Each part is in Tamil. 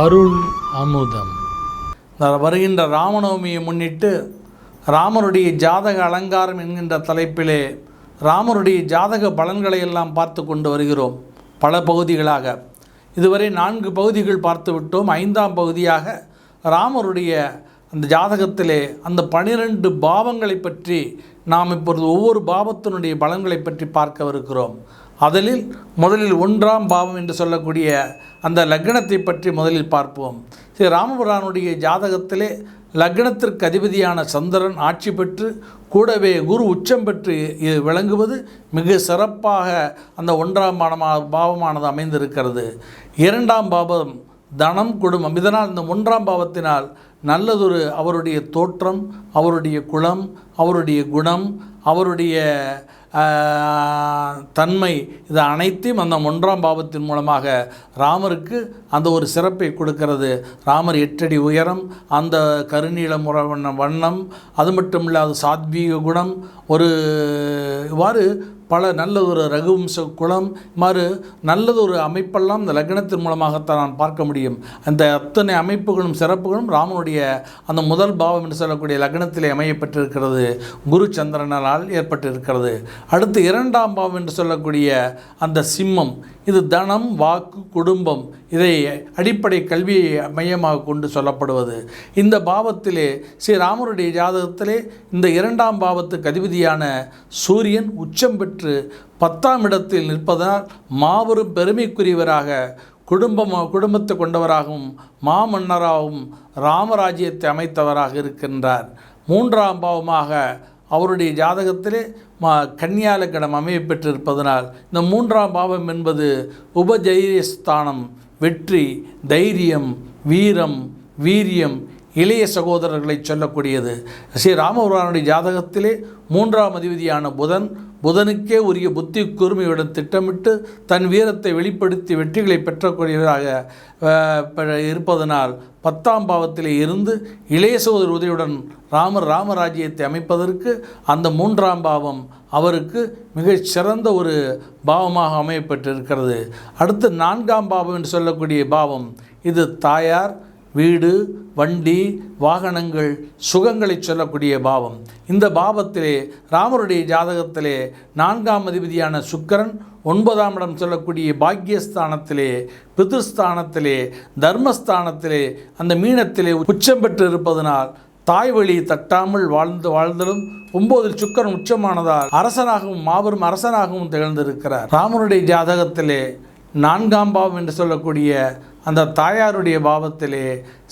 அருள் அமுதம். வருகின்ற ராமநவமியை முன்னிட்டு ராமருடைய ஜாதக அலங்காரம் என்கின்ற தலைப்பிலே ராமருடைய ஜாதக பலன்களை எல்லாம் பார்த்து கொண்டு வருகிறோம். பல பகுதிகளாக. இதுவரை நான்கு பகுதிகள் பார்த்து விட்டோம். ஐந்தாம் பகுதியாக ராமருடைய அந்த ஜாதகத்திலே அந்த பனிரெண்டு பாவங்களை பற்றி நாம் இப்பொழுது ஒவ்வொரு பாவத்தினுடைய பலன்களை பற்றி பார்க்கவிருக்கிறோம். அதில் முதலில் ஒன்றாம் பாவம் என்று சொல்லக்கூடிய அந்த லக்னத்தை பற்றி முதலில் பார்ப்போம். ஸ்ரீ ராமபுரானுடைய ஜாதகத்திலே லக்னத்திற்கு அதிபதியான சந்திரன் ஆட்சி பெற்று கூடவே குரு உச்சம் பெற்று விளங்குவது மிக சிறப்பாக அந்த ஒன்றாம் பானமா பாவமானது அமைந்திருக்கிறது. இரண்டாம் பாவம் தனம் குடும்பம். இதனால் இந்த ஒன்றாம் பாவத்தினால் நல்லதொரு அவருடைய தோற்றம் அவருடைய குலம் அவருடைய குணம் அவருடைய தன்மை இது அனைத்தையும் அந்த ஒன்றாம் பாவத்தின் மூலமாக ராமருக்கு அந்த ஒரு சிறப்பை கொடுக்கிறது. ராமர் எட்டடி உயரம் அந்த கருநீள முறை வண்ண வண்ணம் அது மட்டும் இல்லாத சாத்வீக குணம் ஒரு இவ்வாறு பல நல்லதொரு ரகுவம்ச குலம் மாறு நல்லதொரு அமைப்பெல்லாம் இந்த லக்னத்தின் மூலமாகத்தான் நான் பார்க்க முடியும். அந்த அத்தனை அமைப்புகளும் சிறப்புகளும் ராமனுடைய அந்த முதல் பாவம் என்று சொல்லக்கூடிய லக்னத்திலே அமையப்பட்டிருக்கிறது குரு சந்திரனால் ஏற்பட்டிருக்கிறது. அடுத்து இரண்டாம் பாவம் என்று சொல்லக்கூடிய அந்த சிம்மம் இது தனம் வாக்கு குடும்பம் இதை அடிப்படை கல்வியை மையமாக கொண்டு சொல்லப்படுவது. இந்த பாவத்திலே ஸ்ரீ ராமருடைய ஜாதகத்திலே இந்த இரண்டாம் பாவத்துக்கு அதிபதியான சூரியன் உச்சம் பெற்று பத்தாம் இடத்தில் நிற்பதனால் மாபெரும் பெருமைக்குரியவராக குடும்பம் குடும்பத்தை கொண்டவராகவும் மாமன்னராகவும் ராமராஜ்யத்தை அமைத்தவராக இருக்கின்றார். மூன்றாம் பாவமாக அவருடைய ஜாதகத்திலே மா கன்னியாலக்கணம் அமைய பெற்றிருப்பதனால் இந்த மூன்றாம் பாவம் என்பது உபஜெயஸ்தானம் வெற்றி தைரியம் வீரம் வீரியம் இளைய சகோதரர்களை சொல்லக்கூடியது. ஸ்ரீ ராமபுரானுடைய ஜாதகத்திலே மூன்றாம் அதிபதியான புதன் புதனுக்கே உரிய புத்தி கூர்மையுடன் திட்டமிட்டு தன் வீரத்தை வெளிப்படுத்தி வெற்றிகளை பெற்றக்கூடியவராக இருப்பதனால் பத்தாம் பாவத்திலே இருந்து இளைய சகோதர உதவியுடன் ராமர் ராமராஜ்யத்தை அமைப்பதற்கு அந்த மூன்றாம் பாவம் அவருக்கு மிகச் சிறந்த ஒரு பாவமாக அமையப்பட்டிருக்கிறது. அடுத்து நான்காம் பாவம் என்று சொல்லக்கூடிய பாவம் இது தாயார் வீடு வண்டி வாகனங்கள் சுகங்களை சொல்லக்கூடிய பாவம். இந்த பாவத்திலே ராமருடைய ஜாதகத்திலே நான்காம் அதிபதியான சுக்கரன் ஒன்பதாம் இடம் சொல்லக்கூடிய பாக்கியஸ்தானத்திலே பிதுஸ்தானத்திலே தர்மஸ்தானத்திலே அந்த மீனத்திலே உச்சம் பெற்று இருப்பதனால் தாய் வழி தட்டாமல் வாழ்ந்து வாழ்ந்தலும் ஒன்பதில் சுக்கரன் உச்சமானதால் அரசனாகவும் மாபெரும் அரசனாகவும் திகழ்ந்திருக்கிறார். ராமனுடைய ஜாதகத்திலே நான்காம் பாவம் என்று சொல்லக்கூடிய அந்த தாயாருடைய பாவத்திலே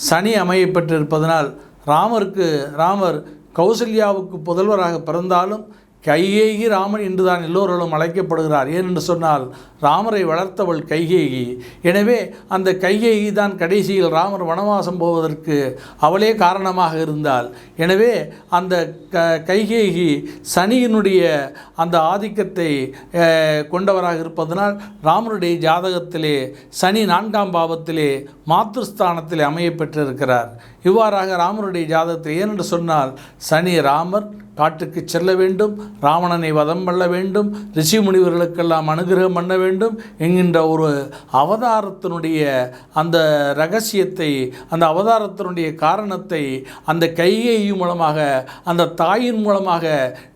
சனி அமையப்பட்டிருப்பதனால் ராமருக்கு ராமர் கௌசல்யாவுக்கு புதல்வராக பிறந்தாலும் கைகேயி ராமன் என்றுதான் எல்லோர்களும் அழைக்கப்படுகிறார். ஏனென்று சொன்னால் ராமரை வளர்த்தவள் கைகேயி எனவே அந்த கைகேயி தான் கடைசியில் ராமர் வனவாசம் போவதற்கு அவளே காரணமாக இருந்தால் எனவே அந்த க கைகேயி சனியினுடைய அந்த ஆதிக்கத்தை கொண்டவராக இருப்பதனால் ராமருடைய ஜாதகத்திலே சனி நான்காம் பாவத்திலே மாத்ருஸ்தானத்திலே அமைய பெற்றிருக்கிறார். இவ்வாறாக ராமருடைய ஜாதகத்தில் ஏனென்று சொன்னால் சனி ராமர் காட்டுக்கு செல்ல வேண்டும் ராவணனை வதம் பண்ண வேண்டும் ரிஷி முனிவர்களுக்கெல்லாம் அனுகிரகம் பண்ண வேண்டும் என்கின்ற ஒரு அவதாரத்தினுடைய அந்த ரகசியத்தை அந்த அவதாரத்தினுடைய காரணத்தை அந்த கையை மூலமாக அந்த தாயின் மூலமாக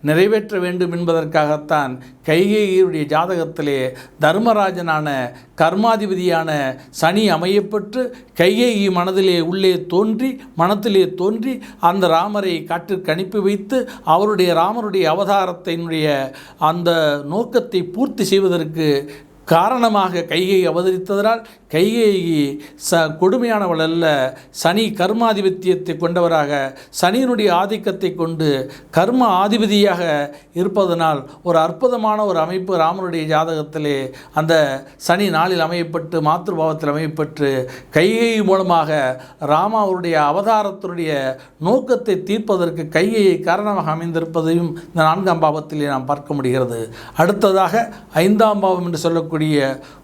நிறைவேற்ற வேண்டும் என்பதற்காகத்தான் கைகேயியுடைய ஜாதகத்திலே தர்மராஜனான கர்மாதிபதியான சனி அமையப்பட்டு கைகேயி மனதிலே உள்ளே தோன்றி மனத்திலே தோன்றி அந்த ராமரை காட்டிற்கு அனுப்பி வைத்து அவருடைய ராமருடைய அவதாரத்தினுடைய அந்த நோக்கத்தை பூர்த்தி செய்வதற்கு காரணமாக கைகை அவதரித்ததனால் கைகேயி ச கொடுமையானவள் அல்ல சனி கர்மாதிபத்தியத்தை கொண்டவராக சனியினுடைய ஆதிக்கத்தை கொண்டு கர்ம ஆதிபதியாக இருப்பதனால் ஒரு அற்புதமான ஒரு அமைப்பு ராமனுடைய ஜாதகத்திலே அந்த சனி நாளில் அமையப்பட்டு மாத்திருபாவத்தில் அமையப்பட்டு கைகை மூலமாக ராமா அவருடைய அவதாரத்தினுடைய நோக்கத்தை தீர்ப்பதற்கு கைகையை காரணமாக அமைந்திருப்பதையும் இந்த நான்காம் பாவத்திலே நாம் பார்க்க முடிகிறது. அடுத்ததாக ஐந்தாம் பாவம் என்று சொல்லக்கூடிய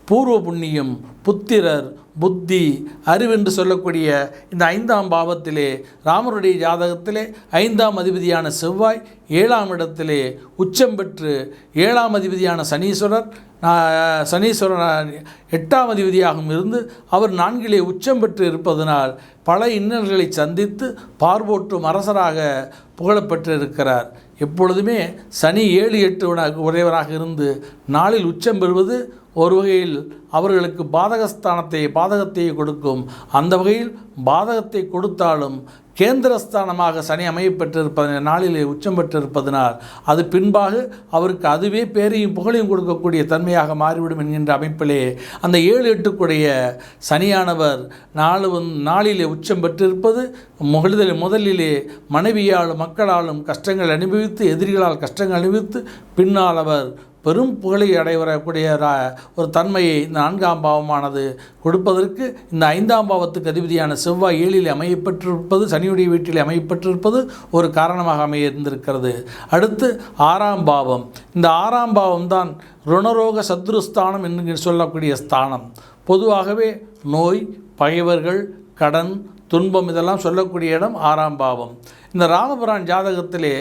பூர்வ புண்ணியம் புத்திரர் புத்தி அறிவென்று சொல்லக்கூடிய இந்த ஐந்தாம் பாவத்திலே ராமருடைய ஜாதகத்திலே ஐந்தாம் அதிபதியான செவ்வாய் ஏழாம் இடத்திலே உச்சம் பெற்று ஏழாம் அதிபதியான சனீஸ்வரர் சனீஸ்வரன் எட்டாம் அதிபதியாகவும் இருந்து அவர் நான்கிலே உச்சம் பெற்று இருப்பதனால் பல இன்னல்களை சந்தித்து பார்வோற்றும் அரசராக புகழப்பெற்றிருக்கிறார். எப்பொழுதுமே சனி ஏழு எட்டு உடையவராக இருந்து நாளில் உச்சம் பெறுவது ஒரு வகையில் அவர்களுக்கு பாதகஸ்தானத்தை பாதகத்தை கொடுக்கும். அந்த வகையில் பாதகத்தை கொடுத்தாலும் கேந்திரஸ்தானமாக சனி அமையப்பெற்றிருப்பத நாளிலே உச்சம் பெற்றிருப்பதனால் அது பின்பாக அவருக்கு அதுவே பேரையும் புகழையும் கொடுக்கக்கூடிய தன்மையாக மாறிவிடும் என்கின்ற அமைப்பிலே அந்த ஏழு எட்டுக்குடைய சனியானவர் நாலு நாளிலே உச்சம் பெற்றிருப்பது முதலில் முதலிலே மனைவியாலும் மக்களாலும் கஷ்டங்கள் அனுபவித்து எதிரிகளால் கஷ்டங்கள் அனுபவித்து பின்னால் அவர் பெரும் புகழை அடைவரக்கூடிய ரா- ஒரு தன்மையை இந்த நான்காம் பாவமானது கொடுப்பதற்கு இந்த ஐந்தாம் பாவத்துக்கு அதிபதியான செவ்வாய் ஏழில் அமையப்பட்டிருப்பது சனியுடைய வீட்டில் அமையப்பட்டிருப்பது ஒரு காரணமாக அமைய இருந்திருக்கிறது அடுத்து ஆறாம் பாவம். இந்த ஆறாம் பாவம் தான் ருணரோக சத்ருஸ்தானம் என்று சொல்லக்கூடிய ஸ்தானம். பொதுவாகவே நோய் பகைவர்கள் கடன் துன்பம் இதெல்லாம் சொல்லக்கூடிய இடம் ஆறாம் பாவம். இந்த ராமபுரான் ஜாதகத்திலே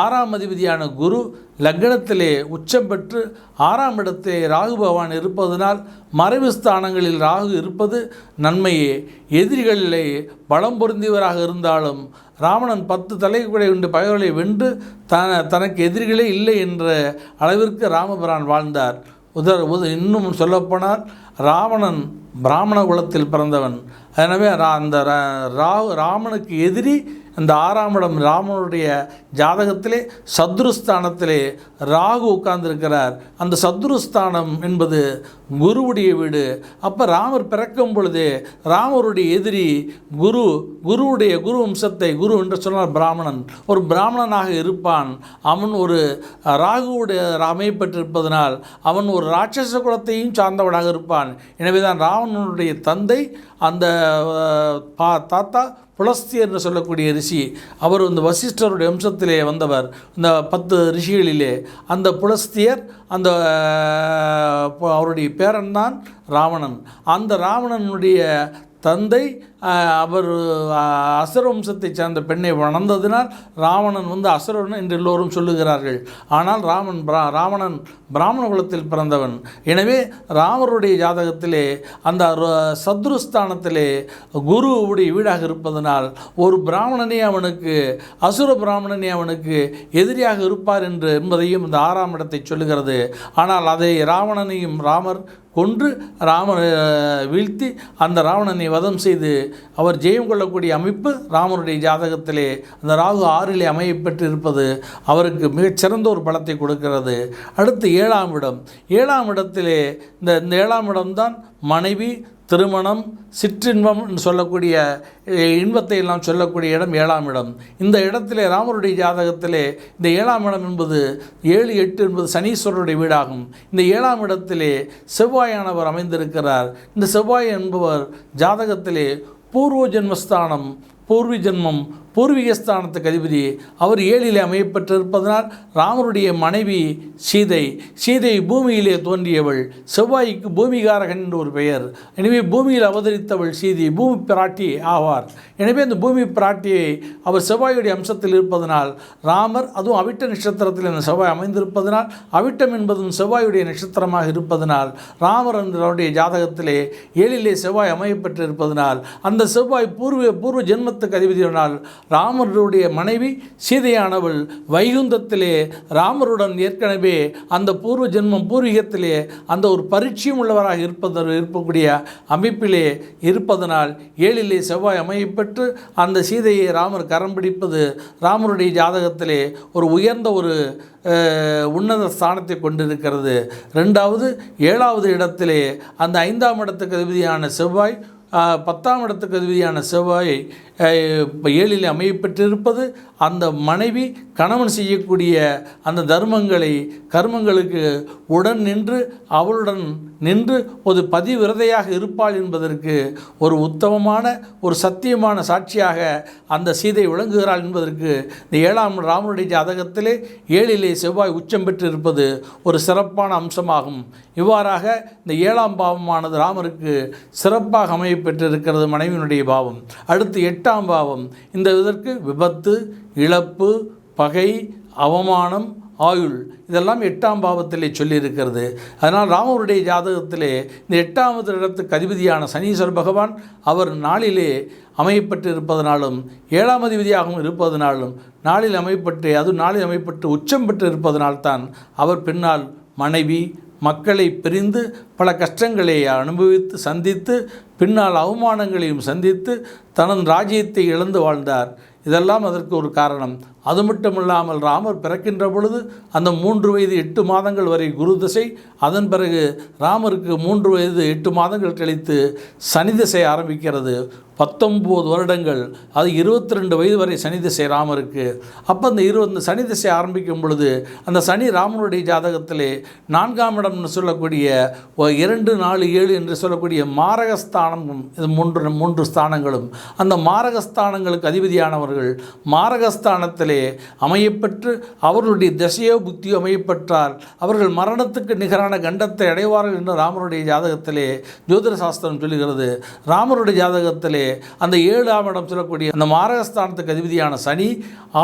ஆறாம் அதிபதியான குரு லக்னத்திலே உச்சம் பெற்று ஆறாம் இடத்திலே ராகு பகவான் இருப்பதனால் மறைவு ஸ்தானங்களில் ராகு இருப்பது நன்மையே. எதிரிகளிலே பலம் பொருந்தியவராக இருந்தாலும் ராவணன் பத்து தலைக்குடை உண்டு பகைவர்களை வென்று தன தனக்கு எதிரிகளே இல்லை என்ற அளவிற்கு ராமபிரான் வாழ்ந்தார். உதர் உத இன்னும் சொல்லப்போனால் ராவணன் பிராமண குலத்தில் பிறந்தவன். எனவே ரா அந்த ரா- ரா- ராமனுக்கு எதிரி அந்த ஆறாம் இடம் ராமனுடைய ஜாதகத்திலே சத்ருஸ்தானத்திலே ராகு உட்கார்ந்திருக்கிறார். அந்த சத்ருஸ்தானம் என்பது குருவுடைய வீடு. அப்போ ராமர் பிறக்கும் பொழுது ராமருடைய எதிரி குரு குருவுடைய குரு வம்சத்தை குரு என்று சொன்னால் பிராமணன். ஒரு பிராமணனாக இருப்பான். அவன் ஒரு ராகுவுடைய அமைப்பட்டிருப்பதனால் அவன் ஒரு ராட்சச குலத்தையும் சார்ந்தவனாக இருப்பான். எனவே தான் ராவணனுடைய தந்தை அந்த பா தாத்தா புலஸ்தியர் என்று சொல்லக்கூடிய ரிஷி அவர் இந்த வசிஷ்டருடைய வம்சத்திலே வந்தவர். இந்த பத்து ரிஷிகளிலே அந்த புலஸ்தியர் அந்த அவருடைய பேரன் தான் ராவணன். அந்த ராவணனுடைய தந்தை அவர் அஹ், வம்சத்தைச் சேர்ந்த பெண்ணை வளர்ந்ததினால் ராவணன் வந்து அசுரன் என்று எல்லோரும் சொல்லுகிறார்கள். ஆனால் ராமன் பிரா ராவணன் பிராமண குலத்தில் பிறந்தவன். எனவே ராமருடைய ஜாதகத்திலே அந்த சத்ருஸ்தானத்திலே குருவுடைய வீடாக இருப்பதனால் ஒரு பிராமணனே அவனுக்கு அசுர பிராமணனே அவனுக்கு எதிரியாக இருப்பார் என்று என்பதையும் இந்த ஆறாம் இடத்தை சொல்லுகிறது. ஆனால் அதை ராவணனையும் ராமர் கொன்று ராமனை வீழ்த்தி அந்த ராவணனை வதம் செய்து அவர் ஜெயம் கொள்ளக்கூடிய அமைப்பு ராமனுடைய ஜாதகத்திலே அந்த ராகு ஆறிலே அமையப்பெற்று இருப்பது அவருக்கு மிகச்சிறந்த ஒரு பலத்தை கொடுக்கிறது. அடுத்து ஏழாம் இடம். ஏழாம் இடத்திலே இந்த இந்த ஏழாம் இடம்தான் மனைவி திருமணம் சிற்றின்பம் என்று சொல்லக்கூடிய இன்பத்தை எல்லாம் சொல்லக்கூடிய இடம் ஏழாம் இடம். இந்த இடத்திலே ராமருடைய ஜாதகத்திலே இந்த ஏழாம் இடம் என்பது ஏழு எட்டு என்பது சனீஸ்வரருடைய வீடாகும். இந்த ஏழாம் இடத்திலே செவ்வாயானவர் அமைந்திருக்கிறார். இந்த செவ்வாய் என்பவர் ஜாதகத்திலே பூர்வ ஜென்மஸ்தானம் பூர்வி ஜென்மம் பூர்வீகஸ்தானத்துக்கு அதிபதி அவர் ஏழிலே அமையப்பட்டிருப்பதனால் ராமருடைய மனைவி சீதை சீதை பூமியிலே தோன்றியவள் செவ்வாய்க்கு பூமிகாரகன் என்று ஒரு பெயர். எனவே பூமியில் அவதரித்தவள் சீதை பூமி பிராட்டி ஆவார். எனவே அந்த பூமி பிராட்டியை அவர் செவ்வாயுடைய அம்சத்தில் இருப்பதனால் ராமர் அதுவும் அவிட்ட நட்சத்திரத்தில் அந்த செவ்வாய் அமைந்திருப்பதனால் அவிட்டம் என்பதும் செவ்வாயுடைய நட்சத்திரமாக இருப்பதனால் ராமர் அவருடைய ஜாதகத்திலே ஏழிலே செவ்வாய் அமையப்பட்டிருப்பதனால் அந்த செவ்வாய் பூர்வ பூர்வ ஜென்மத்துக்கு அதிபதியானால் ராமருடைய மனைவி சீதையானவள் வைகுந்தத்திலே ராமருடன் ஏற்கனவே அந்த பூர்வ ஜென்மம் பூர்வீகத்திலே அந்த ஒரு பரிச்சயம் உள்ளவராக இருப்பது இருக்கக்கூடிய அமைப்பிலே இருப்பதனால் ஏழிலே செவ்வாய் அமையப்பெற்று அந்த சீதையை ராமர் கரம் பிடிப்பது ராமருடைய ஜாதகத்திலே ஒரு உயர்ந்த ஒரு உன்னத ஸ்தானத்தை கொண்டிருக்கிறது. ரெண்டாவது ஏழாவது இடத்திலே அந்த ஐந்தாம் இடத்துக்கு அதிபதியான செவ்வாய் பத்தாம் இடத்துக்கு அதிபதியான செவ்வாய் ஏழில் அமையப்பெற்றிருப்பது அந்த மனைவி கணவன் செய்யக்கூடிய அந்த தர்மங்களை கர்மங்களுக்கு உடன் நின்று அவளுடன் நின்று ஒரு பதிவிரதையாக இருப்பாள் என்பதற்கு ஒரு உத்தமமான ஒரு சத்தியமான சாட்சியாக அந்த சீதை விளங்குகிறாள் என்பதற்கு இந்த ஏழாம் ராமனுடைய ஜாதகத்திலே ஏழிலே செவ்வாய் உச்சம் பெற்றிருப்பது ஒரு சிறப்பான அம்சமாகும். இவ்வாறாக இந்த ஏழாம் பாவமானது ராமருக்கு சிறப்பாக பெற்றிருக்கிறது மனைவியினுடைய பாவம். அடுத்து எட்டாம் பாவம். இந்த இதற்கு விபத்து இழப்பு பகை அவமானம் ஆயுள் இதெல்லாம் எட்டாம் பாவத்திலே சொல்லியிருக்கிறது. அதனால் ராமருடைய ஜாதகத்திலே இந்த எட்டாவது இடத்துக்கு அதிபதியான சனீஸ்வர பகவான் அவர் நாளிலே அமையப்பட்டு இருப்பதனாலும் ஏழாம் அதிபதியாகவும் இருப்பதனாலும் நாளில் அமைப்பட்டு அது நாளில் அமைப்பட்டு உச்சம் பெற்று இருப்பதனால்தான் அவர் பின்னால் மனைவி மக்களை பிரிந்து பல கஷ்டங்களை அனுபவித்து சந்தித்து பின்னால் அவமானங்களையும் சந்தித்து தனது ராஜ்யத்தை இழந்து வாழ்ந்தார். இதெல்லாம் அதற்கு ஒரு காரணம். அது மட்டுமில்லாமல் ராமர் பிறக்கின்ற பொழுது அந்த மூன்று வயது எட்டு மாதங்கள் வரை குரு திசை அதன் பிறகு ராமருக்கு மூன்று வயது எட்டு மாதங்கள் கழித்து சனி திசை ஆரம்பிக்கிறது. பத்தொம்போது வருடங்கள் அது இருபத்தி ரெண்டு வயது வரை சனி திசை ராமருக்கு. அப்போ அந்த இருபது சனி திசை ஆரம்பிக்கும் பொழுது அந்த சனி ராமனுடைய ஜாதகத்திலே நான்காம் இடம்னு சொல்லக்கூடிய இரண்டு நாலு ஏழு என்று சொல்லக்கூடிய மாரகஸ்தானமும் இது மூன்று மூன்று ஸ்தானங்களும். அந்த மாரகஸ்தானங்களுக்கு அதிபதியானவர்கள் மாரகஸ்தானத்திலே அமையப்பெற்று அவர்களுடைய திசையோ புத்தியோ அமையப்பெற்றால் அவர்கள் மரணத்துக்கு நிகரான கண்டத்தை அடைவார்கள் என்று ராமருடைய ஜாதகத்திலே ஜோதிட சாஸ்திரம் சொல்லுகிறது. ராமருடைய ஜாதகத்திலே அந்த ஏழாம் இடம் சொல்லக்கூடிய அந்த மாரகஸ்தானத்துக்கு அதிபதியான சனி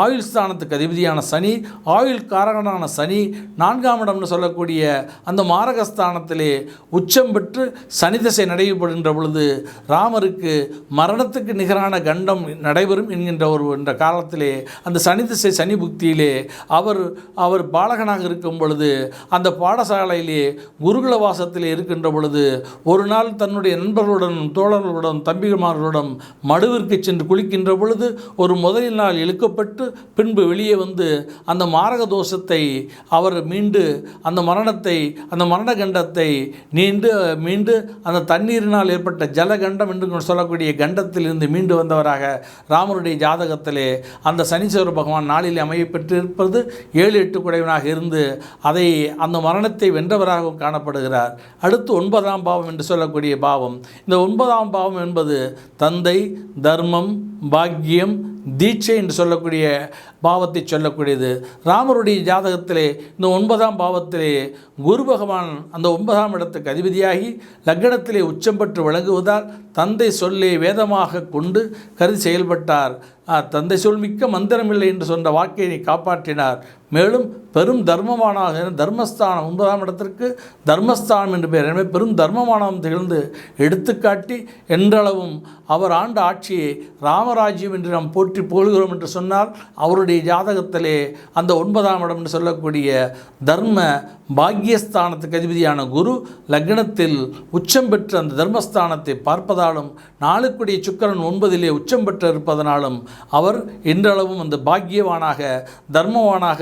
ஆயுள் ஸ்தானத்துக்கு அதிபதியான சனி ஆயுள் காரகனான சனி நான்காம் இடம்னு சொல்லக்கூடிய அந்த மாரகஸ்தானத்திலே உச்சம் பெற்று சனி திசை நடைபெறுகின்ற பொழுது ராமருக்கு மரணத்துக்கு நிகரான கண்டம் நடைபெறும் என்கின்ற ஒரு என்ற காலத்திலே அந்த சனி சனிதிசை சனி புக்தியிலே அவர் அவர் பாலகனாக இருக்கும் பொழுது அந்த பாடசாலையிலே குருகுல வாசத்திலே இருக்கின்ற பொழுது ஒரு நாள் தன்னுடைய நண்பர்களுடன் தோழர்களுடன் தம்பிமார்களுடன் மடுவிற்கு சென்று குளிக்கின்ற பொழுது ஒரு முதலில் நாள் இழுக்கப்பட்டு பின்பு வெளியே வந்து அந்த மாரக தோஷத்தை அவர் மீண்டு அந்த மரணத்தை அந்த மரண கண்டத்தை நீண்டு மீண்டு அந்த தண்ணீரினால் ஏற்பட்ட ஜலகண்டம் என்று சொல்லக்கூடிய கண்டத்திலிருந்து மீண்டு வந்தவராக ராமருடைய ஜாதகத்திலே அந்த சனீஸ்வர பகவான் நாளில் அமைய பெற்றிருப்பது ஏழு எட்டு குடைவனாக இருந்து அதை அந்த மரணத்தை வென்றவராக காணப்படுகிறார். அடுத்து ஒன்பதாம் பாவம் என்று சொல்லக்கூடிய பாவம். இந்த ஒன்பதாம் பாவம் என்பது தந்தை தர்மம் பாக்கியம் தீட்சை என்று சொல்லக்கூடிய பாவத்தை சொல்லக்கூடியது. ராமருடைய ஜாதகத்திலே இந்த ஒன்பதாம் பாவத்திலே குரு பகவான் அந்த ஒன்பதாம் இடத்துக்கு அதிபதியாகி லக்னத்திலே உச்சம் பெற்று விளங்குவதால் தந்தை சொல்லே வேதமாக கொண்டு கருதி செயல்பட்டார். தந்தை சொல் மிக்க மந்திரமில்லை என்று சொன்ன வாக்கினை காப்பாற்றினார். மேலும் பெரும் தர்மவானாக தர்மஸ்தானம் ஒன்பதாம் இடத்திற்கு தர்மஸ்தானம் என்று பெயர். எனவே பெரும் தர்மமானம் திகழ்ந்து எடுத்துக்காட்டி என்றளவும் அவர் ஆண்ட ஆட்சியை ராமராஜ்யம் என்று நாம் போற்றி புகழ்கிறோம் என்று சொன்னால் அவருடைய ஜாதகத்திலே அந்த ஒன்பதாம் இடம் என்று சொல்லக்கூடிய தர்ம பாக்கியஸ்தானத்துக்கு அதிபதியான குரு லக்னத்தில் உச்சம் பெற்று அந்த தர்மஸ்தானத்தை பார்ப்பதாலும் நாளுக்குடைய சுக்கரன் ஒன்பதிலே உச்சம் பெற்று இருப்பதனாலும் அவர் இன்றளவும் அந்த பாக்கியவானாக தர்மவானாக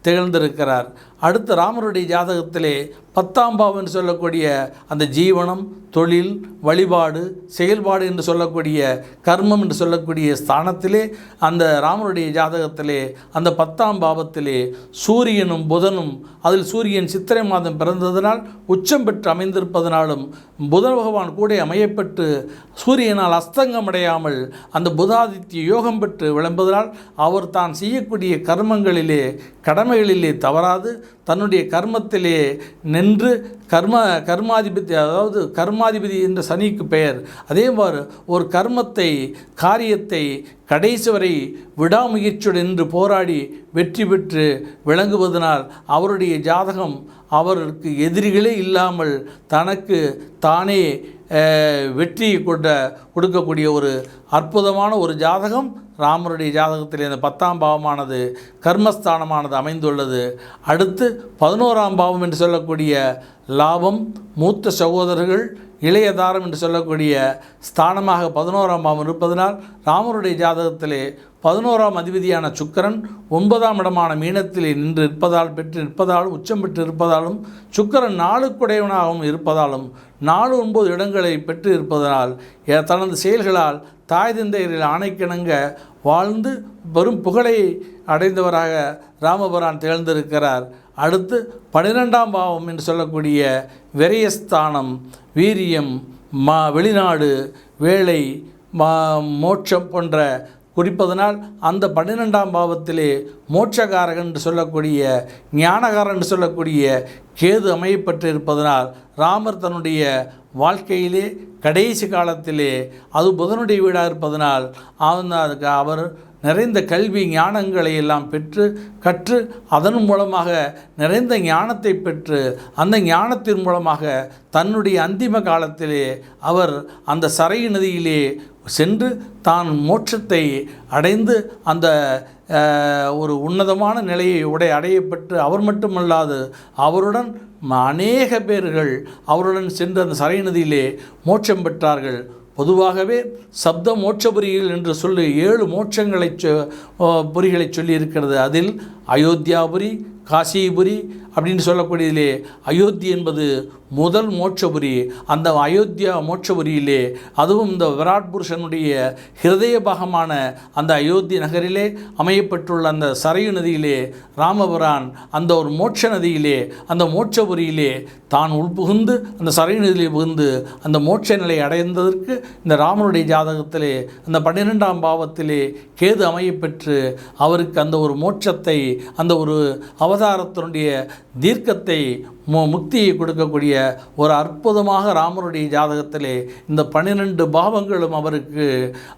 திகழ்ந்திருக்கிறார் அடுத்து ராமருடைய ஜாதகத்திலே பத்தாம் பாவம் என்று சொல்லக்கூடிய அந்த ஜீவனம் தொழில் வழிபாடு செயல்பாடு என்று சொல்லக்கூடிய கர்மம் என்று சொல்லக்கூடிய ஸ்தானத்திலே அந்த ராமருடைய ஜாதகத்திலே அந்த பத்தாம் பாவத்திலே சூரியனும் புதனும் அதில் சூரியன் சித்திரை மாதம் பிறந்ததனால் உச்சம் பெற்று அமைந்திருப்பதனாலும் புதன் பகவான் கூட அமையப்பட்டு சூரியனால் அஸ்தங்கம் அடையாமல் அந்த புதாதித்ய யோகம் பெற்று விளம்புவதனால் அவர் தான் செய்யக்கூடிய கர்மங்களிலே கடமைகளிலே தவறாது தன்னுடைய கர்மத்திலே நின்று கர்ம கர்மாதிபதி அதாவது கர்மாதிபதி என்ற சனிக்கு பெயர். அதே மாதிரி ஒரு கர்மத்தை காரியத்தை கடைசி வரை விடாமுயற்சியுடன் நின்று போராடி வெற்றி பெற்று விளங்குவதனால் அவருடைய ஜாதகம் அவருக்கு எதிரிகளே இல்லாமல் தனக்கு தானே வெற்றி கொண்ட கொடுக்கக்கூடிய ஒரு அற்புதமான ஒரு ஜாதகம் ராமருடைய ஜாதகத்தில் இந்த பத்தாம் பாவமானது கர்மஸ்தானமானது அமைந்துள்ளது. அடுத்து பதினோராம் பாவம் என்று சொல்லக்கூடிய லாபம் மூத்த சகோதரர்கள் இளையதாரம் என்று சொல்லக்கூடிய ஸ்தானமாக பதினோராம் பாவம் இருப்பதனால் ராமருடைய ஜாதகத்திலே பதினோராம் அதிபதியான சுக்கரன் ஒன்பதாம் இடமான மீனத்திலே நின்று இருப்பதால் பெற்று நிற்பதாலும் உச்சம் பெற்று இருப்பதாலும் சுக்கரன் நாளுக்குடையவனாகவும் இருப்பதாலும் நாலு ஒன்பது இடங்களை பெற்று இருப்பதனால் தனது செயல்களால் தாய் தந்தையரில் ஆணைக்கிணங்க வாழ்ந்து பெரும் புகழை அடைந்தவராக ராமபுரான் திகழ்ந்திருக்கிறார். அடுத்து பனிரெண்டாம் பாவம் என்று சொல்லக்கூடிய விரயஸ்தானம் வீரியம் மா வெளிநாடு வேலை மா மோட்சம் போன்ற குறிப்பதனால் அந்த பன்னிரெண்டாம் பாவத்திலே மோட்சகாரகன் என்று சொல்லக்கூடிய ஞானகாரன் என்று சொல்லக்கூடிய கேது அமையப்பட்டு இருப்பதனால் ராமர் தன்னுடைய வாழ்க்கையிலே கடைசி காலத்திலே அது புதனுடைய வீடாக இருப்பதனால் அவன் அவர் நிறைந்த கல்வி ஞானங்களை எல்லாம் பெற்று கற்று அதன் மூலமாக நிறைந்த ஞானத்தை பெற்று அந்த ஞானத்தின் மூலமாக தன்னுடைய அந்திம காலத்திலே அவர் அந்த சரை நதியிலே சென்று தான் மோட்சத்தை அடைந்து அந்த ஒரு உன்னதமான நிலையை உடை அடையப்பட்டு அவர் மட்டுமல்லாது அவருடன் அநேக பேர்கள் அவருடன் சென்று அந்த சரை நதியிலே மோட்சம் பெற்றார்கள். பொதுவாகவே சப்த மோட்சபுரிகள் என்று சொல்லி ஏழு மோட்சங்களை சொ பொறிகளை சொல்லியிருக்கிறது. அதில் அயோத்தியாபுரி காசிபுரி அப்படின்னு சொல்லக்கூடியதிலே அயோத்தி என்பது முதல் மோட்சபுரி. அந்த அயோத்தியா மோட்சபுரியிலே அதுவும் இந்த விராட் புருஷனுடைய ஹிருதய பாகமான அந்த அயோத்தி நகரிலே அமையப்பட்டுள்ள அந்த சரையு நதியிலே ராமபுரான் அந்த ஒரு மோட்ச நதியிலே அந்த மோட்சபுரியிலே தான் உள்புகுந்து அந்த சரையு நதியிலே புகுந்து அந்த மோட்ச நிலை அடைந்ததற்கு இந்த ராமனுடைய ஜாதகத்திலே அந்த பன்னிரெண்டாம் பாவத்திலே கேது அமையப்பெற்று அவருக்கு அந்த ஒரு மோட்சத்தை அந்த ஒரு அவதாரத்தினுடைய தீர்க்கத்தை மு முக்தியை கொடுக்கக்கூடிய ஒரு அற்புதமாக ராமருடைய ஜாதகத்திலே இந்த பன்னிரெண்டு பாவங்களும் அவருக்கு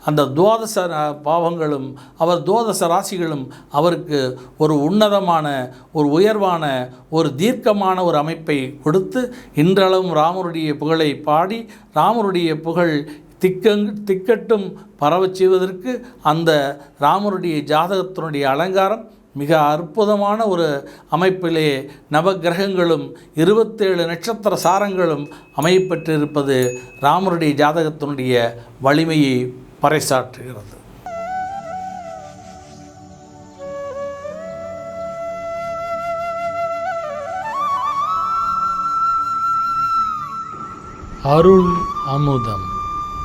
அந்த துவாதச ர- பாவங்களும் அவர் துவாதச ராசிகளும் அவருக்கு ஒரு உன்னதமான ஒரு உயர்வான ஒரு தீர்க்கமான ஒரு அமைப்பை கொடுத்து இன்றளவும் ராமருடைய புகழை பாடி ராமருடைய புகழ் திக்கங் திக்கட்டும் பரவச் செய்வதற்கு அந்த ராமருடைய ஜாதகத்தினுடைய அலங்காரம் மிக அற்புதமான ஒரு அமைப்பிலே நவக்கிரகங்களும் இருபத்தேழு நட்சத்திர சாரங்களும் அமையப்பட்டிருப்பது ராமருடைய ஜாதகத்தினுடைய வலிமையை பறைசாற்றுகிறது. அருள் அமுதம்.